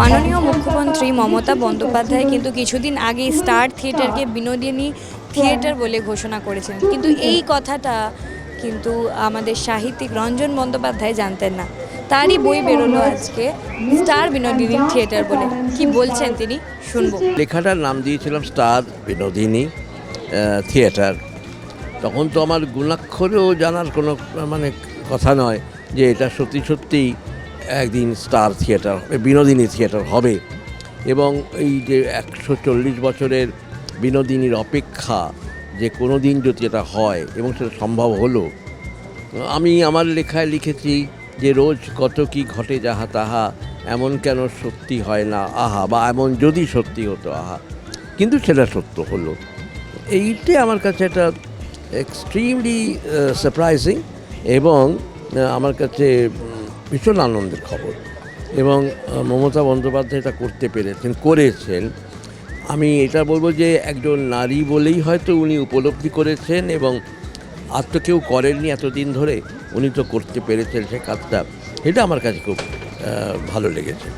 মাননীয় মুখ্যমন্ত্রী মমতা বন্দ্যোপাধ্যায় কিন্তু কিছুদিন আগে স্টার থিয়েটারকে বিনোদিনী থিয়েটার বলে ঘোষণা করেছেন। কিন্তু এই কথাটা কিন্তু আমাদের সাহিত্যিক রঞ্জন বন্দ্যোপাধ্যায় জানতেন না। তারই বই বেরোলো আজকে স্টার বিনোদিনী থিয়েটার বলে। কি বলছেন তিনি? শুনব। লেখাটার নাম দিয়েছিলাম স্টার বিনোদিনী থিয়েটার। তখন তো আমার গুণাক্ষরেও জানার কোনো মানে কথা নয় যে এটা সত্যি সত্যিই একদিন স্টার থিয়েটার বিনোদিনী থিয়েটার হবে। এবং এই যে একশো চল্লিশ বছরের বিনোদিনীর অপেক্ষা যে কোনো দিন যদি এটা হয়, এবং সেটা সম্ভব হলো, আমি আমার লেখায় লিখেছি যে রোজ কত কি ঘটে যাহা তাহা, এমন কেন সত্যি হয় না আহা, বা এমন যদি সত্যি হতো আহা। কিন্তু সেটা সত্য হলো। এইটাই আমার কাছে একটা এক্সট্রিমলি সারপ্রাইজিং এবং আমার কাছে ভীষণ আনন্দের খবর। এবং মমতা বন্দ্যোপাধ্যায় এটা করতে পেরেছেন, করেছেন। আমি এটা বলব যে একজন নারী বলেই হয়তো উনি উপলব্ধি করেছেন এবং আর তো কেউ করেননি এতদিন ধরে, উনি তো করতে পেরেছেন সে কাজটা। এটা আমার কাছে খুব ভালো লেগেছে।